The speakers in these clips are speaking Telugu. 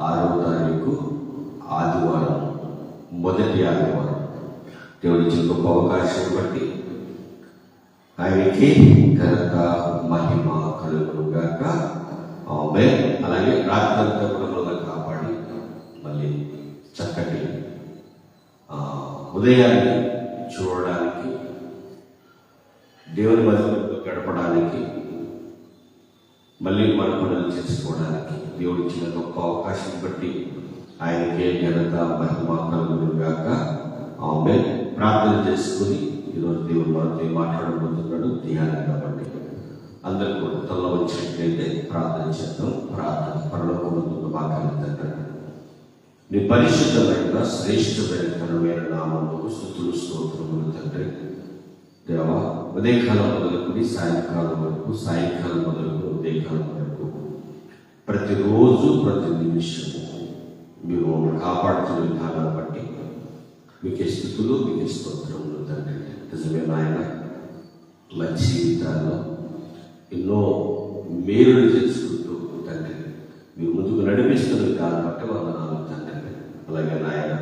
ఆరో తారీఖు ఆదివారం మొదటి ఆదివారం దేవుడి ఇచ్చిన గొప్ప అవకాశం బట్టి ఆయనకి ఘనత మహిమ కలుగును గాక ఆమె అలాగే రాత్రంతా కూడా మనల్ని కాపాడి మళ్ళీ చక్కటి ఉదయాన్ని చూడడానికి దేవుని మధ్యలో గడపడానికి మళ్ళీ మన పనులు చేసుకోవడానికి దేవుడు ఇచ్చిన గొప్ప అవకాశం బట్టి ఆయనకే ఘనత మహిమ కలుగును గాక ఆమె ప్రార్థన చేసుకుని ఈరోజు దేవుడు మనతో మాట్లాడబోతున్నాడు ధ్యానం కాబట్టి అందరూ కూడా తల్ల వచ్చినట్లయితే ప్రార్థన చేద్దాం. ప్రార్థన పరలోకముందున్న వాక్యాన్ని తండ్రి నీ పరిశుద్ధమైన శ్రేష్టమైన ఘనమైన నామముకు స్థుతులు స్తోత్రములు తండ్రి. దేవా ఉదయకాలం మొదలుకొని సాయంకాలం వరకు సాయంకాలం మొదలుకొని ఉదయకాలం వరకు ప్రతిరోజు ప్రతి నిమిషము మీరు మమ్మల్ని కాపాడుతున్న విధానాన్ని బట్టి మీకు స్థితులు మీకు స్తోత్రములు తండ్రి. నిజమే నాయన మా జీవితాల్లో ఎన్నో మేలులు తెలుసుకుంటూ తండ్రి మీరు ముందుకు నడిపిస్తున్న విధానం బట్టి వందనాలు తండ్రి. అలాగే నాయన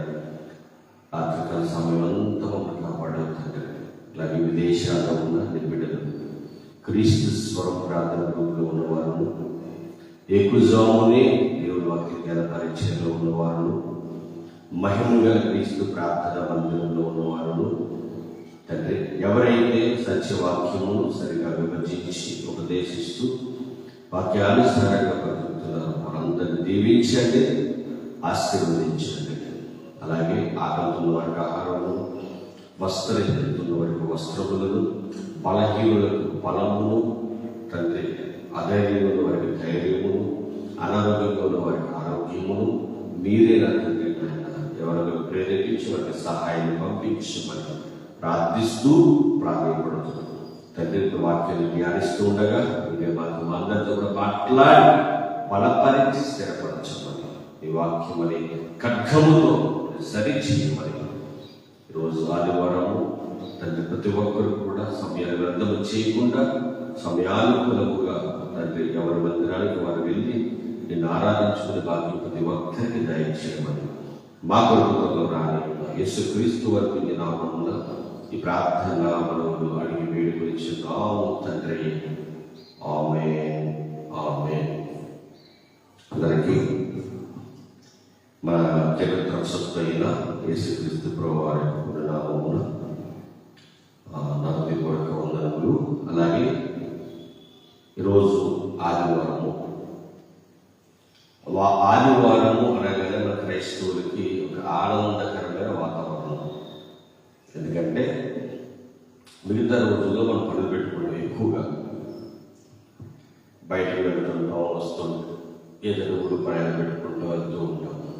రాత్రికాల సమయం అంతా మమ్మల్ని కాపాడాలి తండ్రి. అలాగే విదేశాల్లో ఉన్న నీ క్రీస్తు స్వరం ప్రార్థన గ్రూప్లో ఉన్నవారు ఎక్కుజామునే దేవుడి వాక్య గల పరిచయంలో ఉన్నవారు మహిమగా క్రీస్తు ప్రార్థన మందిరంలో ఉన్నవారు తండ్రి ఎవరైతే సత్యవాక్యమును సరిగా విభజించి ఉపదేశిస్తూ వాక్యానుసారంగా బతుకుతున్నారో వారందరిని దీవించండి ఆశీర్వదించండి. అలాగే ఆకలితున్న వారికి ఆహారము వస్త్రహీనుతున్న వారికి వస్త్రములను బలహీనులకు బలమును తండ్రి అధైర్యముల వారికి ధైర్యమును అనారోగ్యంగా ఉన్న వారికి ఆరోగ్యమును మీరే నా తండ్రి ఎవరైనా ప్రేరేపించి వారికి సహాయాన్ని పంపించమని ప్రార్థిస్తూ ప్రాధాన్యపడుతున్నాం తండ్రి వాక్యాన్ని ధ్యానిస్తూ ఉండగా మీరే మాకు అందరితో కూడా మాట్లాడి బలపరించి స్థిరపరచమని ఈ వాక్యం అనే ఖడ్గముతో సరి చేయమని రోజు ఆదివారము తండ్రి ప్రతి ఒక్కరు కూడా సమయాన్ని వ్యర్థం చేయకుండా సమయానుకూలముగా తండ్రి ఎవరి మందిరానికి వారు వెళ్ళి నిన్ను ఆరాధించుకుని భాగ్యం ప్రతి ఒక్కరికి దయచేయమని మా కుటుంబంలో రాని యేసు క్రీస్తు వరకు నీ నామమున ఈ ప్రార్థన మనము అడిగి వేడుకొచ్చున్నాము తండ్రి. ఆమె ఆమె అందరికీ మన జగత్ రక్షకుడు అయిన యేసుక్రీస్తు ప్రభు వారి నామమున ఆ, కొడుక వందనములు. అలాగే ఈరోజు ఆదివారము. ఆదివారము అనగానే మన క్రైస్తవులకి ఒక ఆనందకరమైన వాతావరణం. ఎందుకంటే మిగతా రోజుల్లో మనం పనులు పెట్టుకుంటాం ఎక్కువగా. బయటకు వెళ్తుంటాం వస్తుంటాం ఏదైనా ఊరు ప్రయాణం పెట్టుకుంటూ వెళ్తూ ఉంటాం.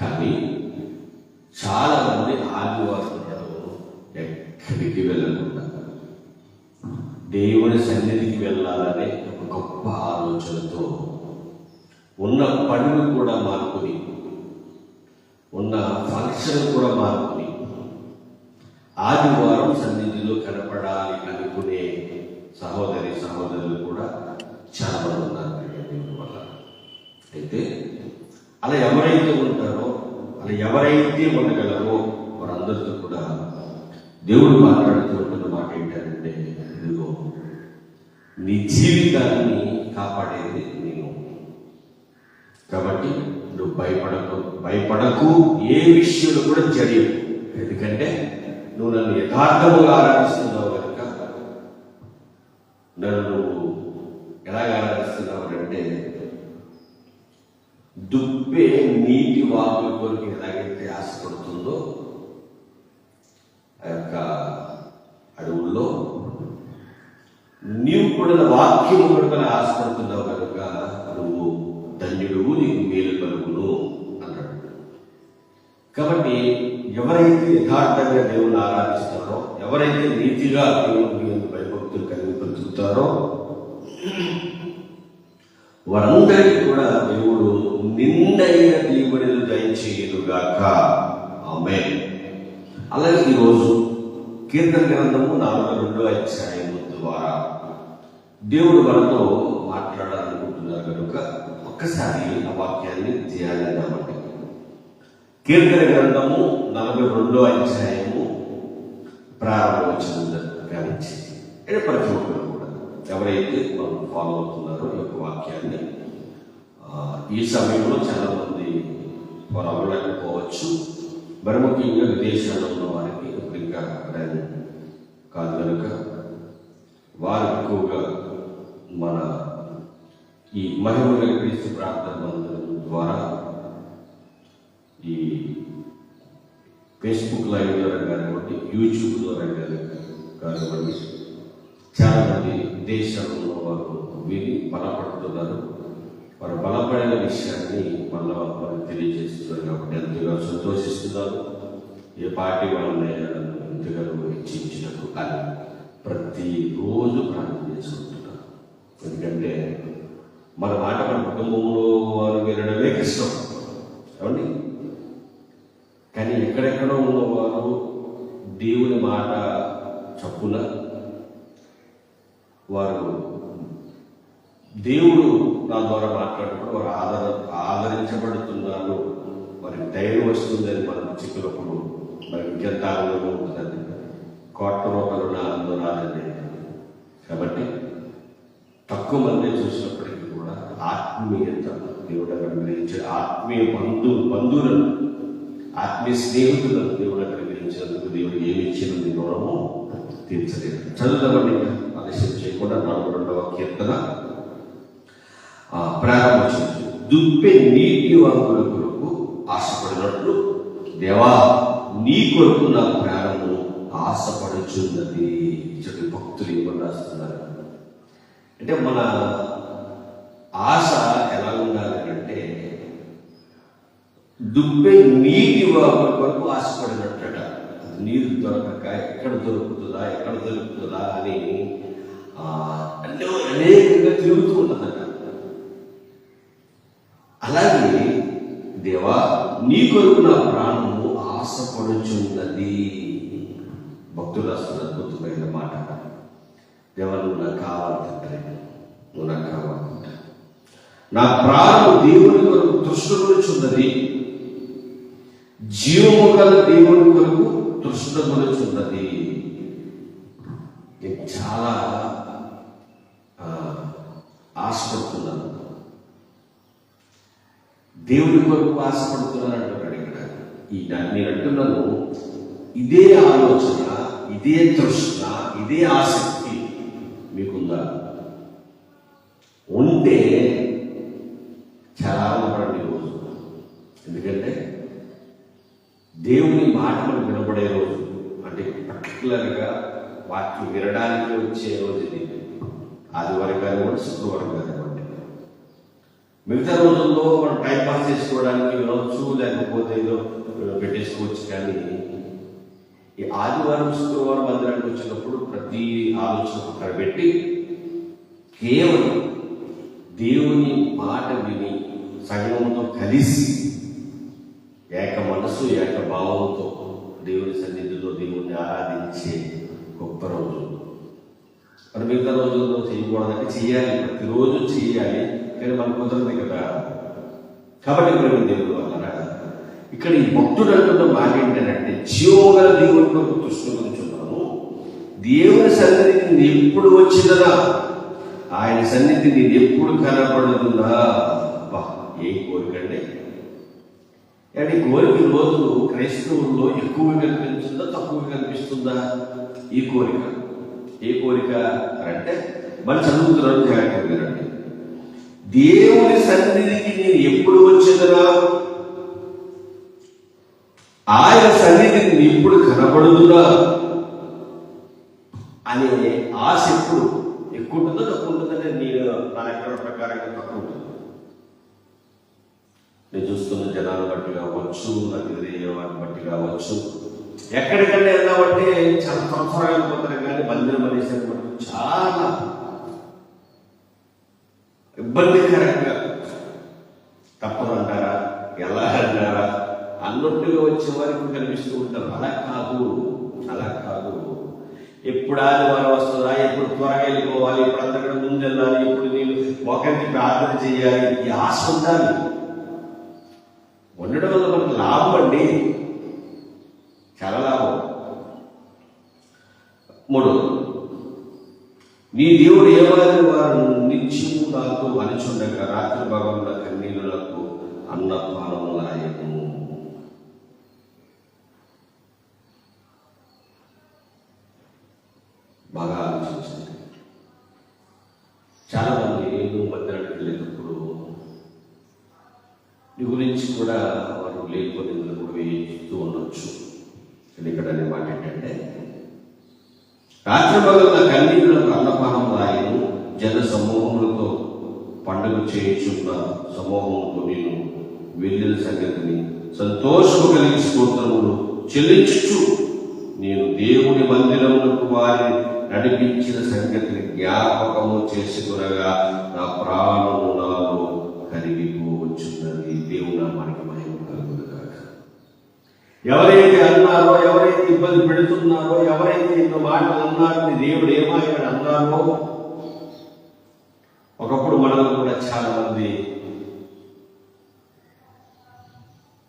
కానీ చాలా మంది ఆదివాసులు ఎక్కడికి వెళ్ళకుండా దేవుని సన్నిధికి వెళ్ళాలనే ఒక గొప్ప ఆలోచనతో ఉన్న పనులు కూడా మార్పుని ఉన్న ఫంక్షన్ కూడా మార్పుని ఆదివారం సన్నిధిలో కనపడాలి అనుకునే సహోదరి సహోదరులు కూడా చాలా ఉన్నారు. అయితే అలా ఎవరైతే ఉంటారో అలా ఎవరైతే ఉండగలరో వారందరితో కూడా దేవుడు మాట్లాడుతూ ఉంటున్న మాట ఏంటంటే ఇదిగో నీ జీవితాన్ని కాపాడేది నేను కాబట్టి నువ్వు భయపడకు భయపడకు ఏ విషయంలో కూడా జరియవు ఎందుకంటే నువ్వు నన్ను యథార్థముగా ఆరాధిస్తున్నావు కనుక నన్ను నువ్వు ఎలాగ ఆరాధిస్తున్నావు అంటే దుబ్బే నీటి వాగు కొరకు ఎలాగైతే ఆశపడుతుందో ఆ యొక్క అడవుల్లో నీవు కూడా నా వాక్యము కొరకు ఆశపడుతున్నావు కనుక నువ్వు ధన్యుడు నీకు మేలు కలుగును అన్నాడు. కాబట్టి ఎవరైతే యథార్థంగా దేవుని ఆరాధిస్తారో ఎవరైతే నీతిగా దేవుని భయభక్తులు కలిగి బ్రతుకుతారో వారందరికీ కూడా నిండైన దీవుడిని దయచేయుగాక ఆమె అలాగే ఈరోజు కీర్తన గ్రంథము నాలుగు రెండో అధ్యాయము ద్వారా దేవుడు మనతో మాట్లాడాలనుకుంటున్నారు కనుక ఒక్కసారి ఆ వాక్యాన్ని ధ్యానిద్దామండి. కీర్తన గ్రంథము నలభై రెండో అధ్యాయము ప్రారంభవచనం గావించి అంటే ప్రతి ఒక్కరు కూడా ఎవరైతే మనం ఫాలో అవుతున్నారో ఈ యొక్క వాక్యాన్ని ఈ సమయంలో చాలా మంది వారు అవ్వలేకపోవచ్చు మరి ముఖ్యంగా విదేశాల్లో ఉన్న వారికి ఇప్పుడు ఇంకా అక్కడ కాదు కనుక వారు ఎక్కువగా మన ఈ మహిమ క్రీస్తు ప్రార్థన ద్వారా ఈ ఫేస్బుక్ లైవ్ ద్వారా కానివ్వండి యూట్యూబ్ ద్వారా కానీ కానివ్వండి చాలామంది మంది ఉన్న వారు విని బలపడుతున్నారు. వారు బలపడిన విషయాన్ని మళ్ళా వారు తెలియజేస్తున్నారు కాబట్టి ఎంతగా సంతోషిస్తున్నారు. ఏ పార్టీ వాళ్ళనైనా ఎంతగానో హెచ్చించినట్టు కానీ ప్రతిరోజు ప్రార్థన చేసుకుంటున్నారు ఎందుకంటే మన మాట మన కుటుంబంలో వారు వినడమే కష్టం. ఏమండి కానీ ఎక్కడెక్కడో ఉన్నవారు దేవుని మాట చప్పున వారు దేవుడు నా ద్వారా మాట్లాడినప్పుడు వారు ఆదర ఆదరించబడుతున్నారు. వారికి ధైర్యం వస్తుందని మనం చిక్కులప్పుడు మరి ఇంకెంత ఆనందంగా ఉంటుందండి. కోట్ల రూపాయలు నా ఆనందం రాదండి. కాబట్టి తక్కువ మంది చూసినప్పటికీ కూడా ఆత్మీయత దేవుడు అనుగ్రహించే ఆత్మీయ బంధు బంధువులను ఆత్మీయ స్నేహితులను దేవుడు అక్కడ అనుగ్రహించినందుకు దేవుడు ఏమి ఇచ్చినది రుణము తీర్చలేదు. చదువుదామండి ఆలస్యం చేయకుండా నాలుగు రెండవ కీర్తన. ప్రారంభించింది దుప్పే నీటి వంకుల కొరకు ఆశపడినట్లు దేవా నీ కొరకు నా ప్రాణము ఆశపడుచున్నది చెప్పి భక్తులు ఏమని రాస్తున్నారు? అంటే మన ఆశ ఎలా ఉండాలి అంటే దుబ్బే నీటి వరకు కొరకు ఆశపడినట్టట నీరు దొరకక ఎక్కడ దొరుకుతుందా ఎక్కడ దొరుకుతుందా అని అంటే అనేకంగా తిరుగుతూ ఉంటుంది అలాగే దేవా నీ కొరకు నా ప్రాణము ఆశపడుచున్నది. భక్తులు రాస్తున్న అద్భుతమైన మాట. దేవా నువ్వు నాకు కావాలంటే నువ్వు నాకు కావాలంట నా ప్రాణము దేవుని కొరకు తృష్ణపడుచున్నది జీవము గల దేవుని కొరకు తృష్ణపడుచున్నది చాలా ఆ, ఆశపడుతున్నాను దేవుని కొరకు ఆశపడుతున్నాను అంటున్నాడు ఇక్కడ. ఈ నా- నేను అంటున్నాను ఇదే ఆలోచన ఇదే తృష్ణ ఇదే ఆసక్తి మీకుందా? ఉంటే చాలా ఆనందపడండి ఎందుకంటే దేవుని మాటలు వినబడే వినపడే రోజు అంటే పర్టికులర్గా వాక్యం వినడానికి వచ్చే రోజు ఇది. ఆదివారం కానివ్వండి శుక్రవారం కానివ్వండి మిగతా రోజుల్లో మనం టైం పాస్ చేసుకోవడానికి వినొచ్చు లేకపోతే ఏదో పెట్టేసుకోవచ్చు. కానీ ఈ ఆదివారం శుక్రవారం మందిరానికి వచ్చినప్పుడు ప్రతి ఆలోచన పక్కన పెట్టి కేవలం దేవుని మాట విని సంగమంతో కలిసి ఏక మనసు ఏక భావంతో దేవుని సన్నిధిలో దేవుణ్ణి ఆరాధించే గొప్ప రోజు. మరి మిగతా రోజుల్లో చేయకూడదంటే చేయాలి. ప్రతిరోజు చేయాలి. కానీ మనకు కుదరదు కదా. కాబట్టి ప్రేమ దేవుడు అన్నారా ఇక్కడ ఈ భక్తుడు అంటున్న మాట ఏంటంటే జీవోగల దేవుని కొరకు దృష్టి దేవుని సన్నిధికి నేను ఎప్పుడు వచ్చిందనా ఆయన సన్నిధి నేను ఎప్పుడు కనపడుతుందా అబ్బా ఏ కోరికండి అంటే కానీ కోరిక ఈ రోజు క్రైస్తవుల్లో ఎక్కువగా కనిపిస్తుందా తక్కువగా కనిపిస్తుందా? ఈ కోరిక. ఏ కోరిక? అంటే మన చదువుతున్నారు జాగ్రత్తగా దేవుని సన్నిధికి నేను ఎప్పుడు వచ్చేదనా ఆయన సన్నిధికి ఎప్పుడు కనపడుదునా అనే ఆశ ఎప్పుడు ఎక్కువ ఉంటుందో తక్కువ ఉంటుందంటే నేను నా లెక్కల ప్రకారంగా తక్కువ ఉంటుంది నేను చూస్తున్న జనాలను బట్టి కావచ్చు నాకు ఎదురయ్యే వారిని బట్టి కావచ్చు ఎక్కడికంటే వెళ్దామంటే చాలా త్వర త్వరగా కానీ మందిరం అనేసరికి చాలా ఇబ్బందికరంగా. తప్పదంటారా? ఎలా అంటారా? అన్నట్టుగా వచ్చే వారికి కనిపిస్తూ ఉంటారు అలా కాదు అలా కాదు. ఎప్పుడు ఆదివారం వస్తుందా? ఎప్పుడు త్వరగా వెళ్ళిపోవాలి? ఇప్పుడు అందరికీ ముందు వెళ్ళాలి ఇప్పుడు నేను ఒకరికి ప్రార్థన చేయాలి? ఈ ఆశ ఉండాలి. ఉండడం వల్ల మనకు లాభం అండి. చాలా లాభం. మూడు నీ దేవుడు ఏమాదిరి వారు నిత్యము నాతో అనిచుండగా రాత్రి భాగంలో అన్నపానము అన్నపానములాయను బాగా ఆలోచించండి. చాలా మంది నువ్వు మధ్యాహ్నం వెళ్ళేటప్పుడు నీ గురించి కూడా వారు లేకపోతే కూడా వేస్తూ ఉండొచ్చు. కానీ ఇక్కడ అనే మాట ఏంటంటే రాత్రి భాగంలో కన్నీళ్ళకు అన్నపానం రాయము జన సమూహములతో పండుగ చేయించున్న సమూహంతో నేను వెళ్ళిన సంగతిని సంతోషము కలిగి స్తోత్రములు చెల్లించు నేను దేవుని మందిరములకు వారిని నడిపించిన సంగతిని జ్ఞాపకము చేసుకునగా నా ప్రాణము నాలో కరిగిపోవచ్చున్నది. దేవుని మనకి మహిమ కలుగుతుంది ఎవరైతే అన్నారో ఎవరైతే ఇబ్బంది పెడుతున్నారో ఎవరైతే ఎన్నో మాటలు అన్నారని దేవుడు ఏమాయని అన్నారో ఒకప్పుడు మనలో కూడా చాలా మంది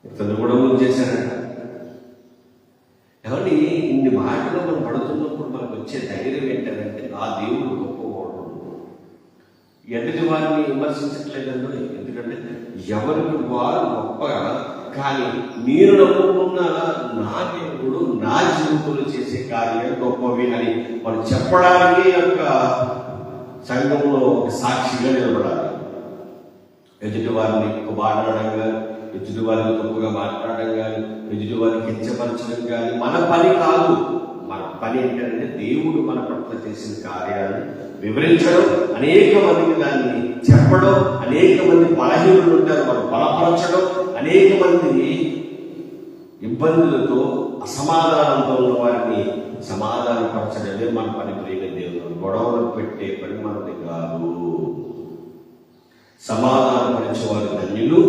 ఇతను కూడా ముందు చేశారట. ఎవరి ఇన్ని మాటలు మనం పడుతున్నప్పుడు మనకు వచ్చే ధైర్యం ఏంటంటే ఆ దేవుడు గొప్పవాడు. ఎదుటి వారిని విమర్శించట్లేదండి ఎందుకంటే ఎవరికి వారు గొప్పగా కానీ మీరు నమ్ముకున్న నా దేవుడు నా జీవితంలో చేసే కార్యాలు గొప్పవి అని మనం చెప్పడానికి యొక్క సంఘంలో ఒక సాక్షిగా నిలబడాలి. ఎదుటి వారిని ఎక్కువ మాట్లాడడం కానీ ఎదుటి వారిని తప్పుగా మాట్లాడడం కానీ ఎదుటి వారిని హెచ్చపరచడం కానీ మన పని కాదు. మన పని ఏంటంటే దేవుడు మన పట్ల చేసిన కార్యాలను వివరించడం. అనేక మందికి దాన్ని చెప్పడం అనేక మంది బలహీనులు ఉంటారు మనం బలపరచడం అనేక మంది ఇబ్బందులతో అసమాధానంతో ఉన్న వారిని సమాధానపరచడమే మన పని ప్రియ గొడవలు పెట్టే పని మనది కాదు సమాధానపరిచే వారి ధన్యులు.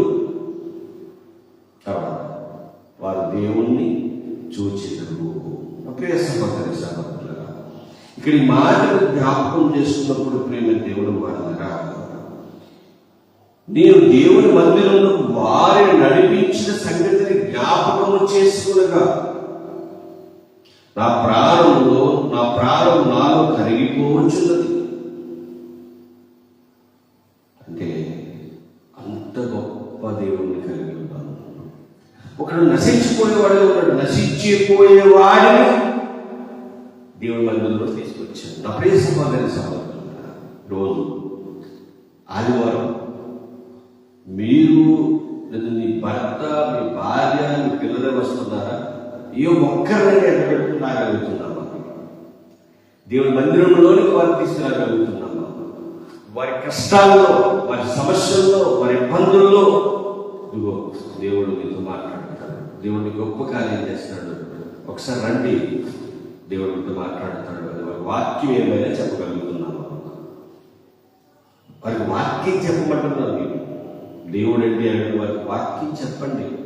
తర్వాత వారు దేవుణ్ణి చూచినరు. ప్రియ సహోదరి సహోదరులారా ఇక్కడ ఈ మాటలు జ్ఞాపకం చేసుకున్నప్పుడు ప్రేమ దేవుడు మాట్లాడరా నేను దేవుని మందిరంలో వారిని నడిపించిన సంగతిని జ్ఞాపకము చేసుకునగా నా ప్రారంభంలో నా ప్రారంభం నాలుగు కరిగిపోవచ్చున్నది అంటే అంత గొప్ప దేవుణ్ణి కలిగి ఉన్నాను. ఒకడు నశించిపోయేవాడు ఒకడు నశించిపోయేవాడిని దేవుని మందిరంలో తీసుకొచ్చాడు. నా ప్రియ సహోదరి రోజు ఆదివారం మీరు లేదా మీ భర్త మీ భార్య మీ పిల్లలు వస్తున్నారా? ఏ ఒక్కరిని ఎక్కబెట్టుకురాగలుగుతున్నామా దేవుని మందిరంలోనికి వారు తీసుకురాగలుగుతున్నాము. వారి కష్టాల్లో వారి సమస్యల్లో వారి ఇబ్బందుల్లో. ఇదిగో దేవుడు మీతో మాట్లాడుతాడు. దేవుడిని గొప్ప కార్యం చేస్తాడు. ఒకసారి రండి. దేవుడు మీతో మాట్లాడుతాడు. అది వారి వాక్యం ఏమైనా చెప్పగలుగుతున్నాము. వారికి వాక్యం చెప్పమంటున్నారు దేవుడు అంటే వారికి వాక్యం చెప్పండి.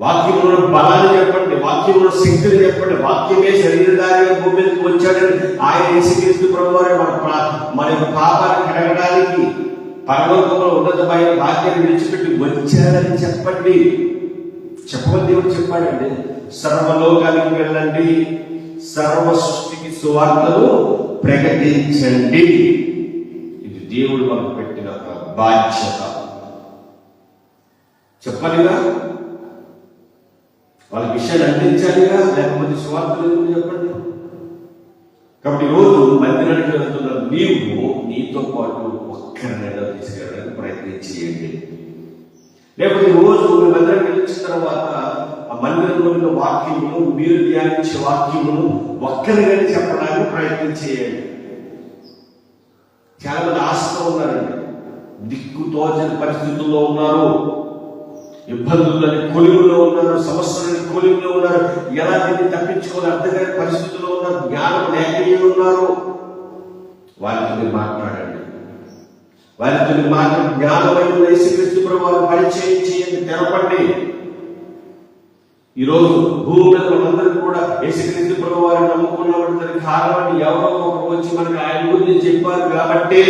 వాక్యంలో బలాన్ని చెప్పండి వాక్యంలో శక్తిని చెప్పండి వాక్యమే శరీరధారిగా భూమికి వచ్చాడని ఆయన యేసుక్రీస్తు ప్రభు వారు మన మన యొక్క పాపాన్ని కడగడానికి పరలోకంలో ఉన్నతమైన వాక్యాన్ని విడిచిపెట్టి వచ్చాడని చెప్పండి. చెప్పమని దేవుడు చెప్పాడండి. సర్వలోకానికి వెళ్ళండి సర్వ సృష్టికి సువార్తను ప్రకటించండి. ఇది దేవుడు మనకు పెట్టిన ఒక బాధ్యత. చెప్పాలిగా? వాళ్ళ విషయాన్ని అందించాలిగా లేకపోతే స్వార్థలు ఎందుకు చెప్పండి. కాబట్టి రోజు మందిరానికి వెళ్తున్న నీవు నీతో పాటు ఒక్కరినైనా తీసుకెళ్ళడానికి ప్రయత్నం చేయండి. లేకపోతే రోజు మీ మందిరానికి వెళ్ళిన తర్వాత ఆ మందిరంలో ఉన్న వాక్యమును మీరు ధ్యానించే వాక్యమును ఒక్కరిగానే చెప్పడానికి ప్రయత్నం చేయండి. చాలా మంది ఆశతో ఉన్నారండి. దిక్కు తోచని పరిస్థితుల్లో ఉన్నారు. ఇబ్బందులని కొలువులో ఉన్నారు సమస్యలని కొలువులో ఉన్నారు. ఎలా దీన్ని తప్పించుకొని అర్థం పరిస్థితుల్లో ఉన్నారు? జ్ఞానం లేకనే ఉన్నారు. వారితో మీరు మాట్లాడండి. వారితో మీరు మాట్లాడి జ్ఞానమైన యేసుక్రీస్తు ప్రభు పరిచయం చేయండి తెరపండి. ఈరోజు భూమి మీద మనందరికీ కూడా యేసుక్రీస్తు ప్రభు వారిని నమ్ముకున్నటువంటి కారణం ఎవరో ఒకరు వచ్చి మనకి ఆయన గురించి చెప్పారు కాబట్టి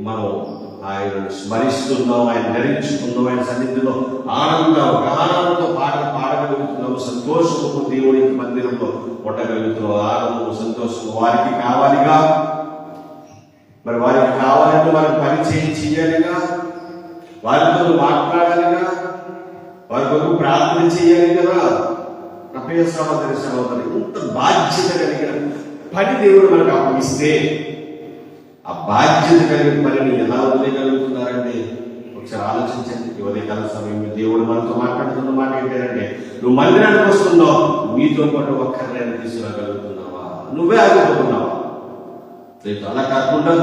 మనం ఆయనను స్మరిస్తున్నాం ఆయన ధరించుకున్నాం ఆయన సన్నిధిలో ఆనంద గానంతో పాటలు పాడగలుగుతున్నాము సంతోషము దేవుడి మందిరంలో ఉండగలుగుతున్నాం ఆనందం సంతోషం వారికి కావాలిగా. మరి వారికి కావాలంటే వారికి పరిచయం చేయాలిగా. వారితో మాట్లాడాలిగా. వారి కొరకు ప్రార్థన చేయాలి కదా నా ప్రియ సహోదరి సహోదరి ఇంత బాధ్యత కలిగిన పని దేవుడు మనకు అప్పగిస్తే ఆ బాధ్యత కలిగిన పనిని ఎలా వదిలేయగలుగుతున్నారంటే ఒకసారి ఆలోచించండి. ఈ ఉదయకాల సమయంలో దేవుడు మనతో మాట్లాడుతున్న మాట ఏంటంటే నువ్వు మందిరానికి వస్తున్నావు మీతో పాటు ఒక్కరినైనా తీసుకురాగలుగుతున్నావా? నువ్వే ఆగిపోతున్నావా? రేపు అలా కాకుండా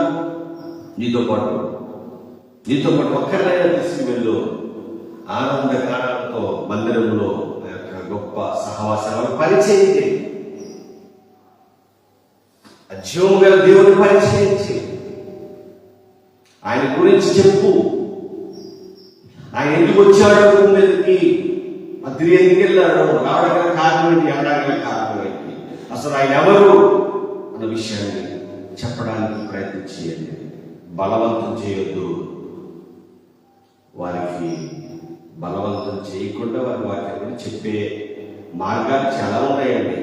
నీతో పాటు నీతో పాటు ఒక్కరినైనా తీసుకువెళ్ళు ఆనంద మందిరంలో యొక్క గొప్ప సహవాసాలను పరిచయం చేయండి అజీవంగా గల దేవుని పరిచయం చేయండి ఆయన గురించి చెప్పు. ఆయన ఎందుకు వచ్చాడు? మీదకి. మంత్రి ఎందుకు వెళ్ళాడు? రావడం గల కారణం ఏంటి? కారణం ఏంటి? అసలు ఆయన ఎవరు? అన్న విషయాన్ని చెప్పడానికి ప్రయత్నం చేయండి. బలవంతం చేయొద్దు. వారికి బలవంతం చేయకుండా వారి వాక్యాన్ని చెప్పే మార్గాలు చాలా ఉన్నాయండి.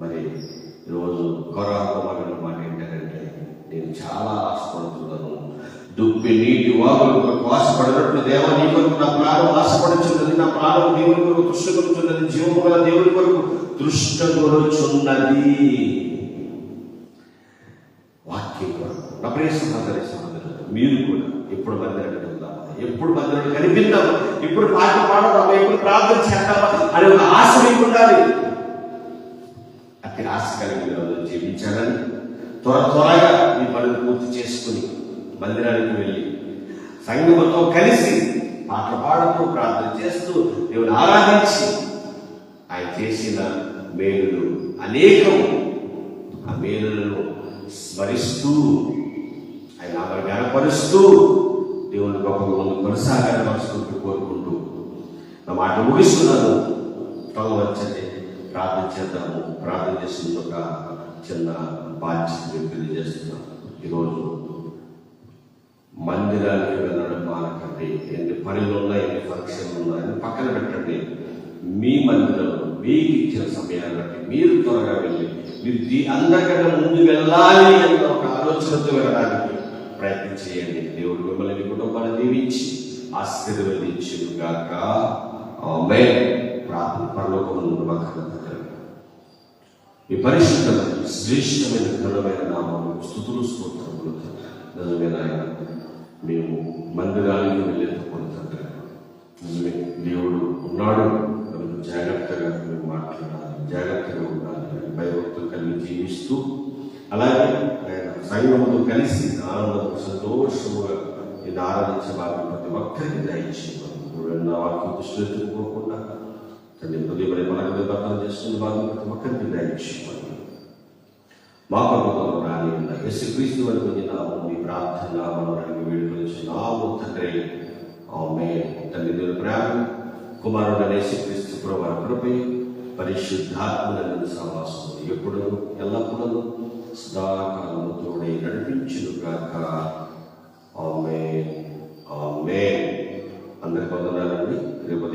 మరి ఈరోజు కొరాకుమారుల మాట ఏంటంటే నేను చాలా ఆశపడుతున్నాను. దుప్పి నీటి వాగులు కొరకు ఆశపడినట్లు దేవ నీ కొరకు నా ప్రాణం ఆశపడుచున్నది నా ప్రాణం దేవుని కొరకు దృష్టకొచ్చున్నది జీవము గల దేవుని కొరకు దృష్టకొరుచున్నది వాక్యం కొరకు నా ప్రియ సహోదరి సహోదరులు మీరు కూడా ఎప్పుడు మందిరానికి వెళ్దామా ఎప్పుడు మందిరానికి కనిపిద్దామా? ఎప్పుడు పాట పాడదామా? ఎప్పుడు ప్రార్థన చేద్దామా? అనే ఒక ఆశ మీకు ఉండాలి. అతి ఆశ కలిగిన జీవించాలని త్వర త్వరగా మీ పనులు పూర్తి చేసుకుని మందిరానికి వెళ్ళి సంగమతో కలిసి పాటలు పాడుతూ ప్రార్థన చేస్తూ దేవుని ఆరాధించి ఆయన చేసిన మేలులు అనేకం ఆ మేలులను స్మరిస్తూ ఆయన ఆమెను గనపరుస్తూ దేవుని గొప్ప ముందు కొనసాగాలని కోరుకుంటూ నా మాట ముగిస్తున్నాను తల వచ్చండి. ప్రార్థన చేద్దాము. ప్రార్థన చేసిన ఒక చిన్న బాధ్యత తెలియజేస్తున్నాను. ఈరోజు మందిరానికి వెళ్ళడం మానకండి. ఎన్ని పనులు ఉన్నాయి ఎన్ని ఫంక్షన్లు ఉన్నాయని పక్కన పెట్టండి. మీ మందిరంలో మీకు ఇచ్చిన సమయాన్ని బట్టి మీరు త్వరగా వెళ్ళి మీరు దీ- అందరికంటే ముందు వెళ్ళాలి అన్న ఒక ఆలోచనతో వెళ్ళడానికి ప్రయత్నం చేయండి. దేవుడు మిమ్మల్ని మీ కుటుంబాన్ని దీవించి ఆశీర్వదించి గాక. ఆమె ప్రార్థన పరలోకమును పక్కన మీ పరిశుద్ధమైన శ్రేష్టమైన ఘనమైన నామము స్థుతులు స్తోత్రములు నిజమైన ఆయన మేము మందిరానికి వెళ్ళేటప్పుడు తండ్రి దేవుడు ఉన్నాడు. కనుక జాగ్రత్తగా మేము మాట్లాడాలి. జాగ్రత్తగా ఉండాలి. భయభక్తులు కలిగి జీవిస్తూ అలాగే ఆయన సంఘముతో కలిసి ఆనందం సంతోషముగా ఇది ఆరాధించబాలి ప్రతి ఒక్కరికి దయచేయమని నా వాక్యం దృష్టిలో ఎత్తుకోకుండా తండ్రి హృదయపడి మనకు భర్తలు చేస్తున్న భాగం ప్రతి ఒక్కరికి దయచేయమని మా ప్రభుత్వం రాని ఉన్న యేసుక్రీస్తు వరకు నామం మీ ప్రార్థన మనకి వేడుకొని నాము తండ్రి ఆమె తండ్రి దేవుని ప్రేమ కుమారుడు యేసుక్రీస్తు ప్రభు కృపే పరిశుద్ధాత్మల సహవాసం ఎప్పుడు ఎల్లప్పుడూ సదాకాలము తోడై నడిపించును గాక. ఆమె ఆమె అందరికి వందనాలండి. రేపు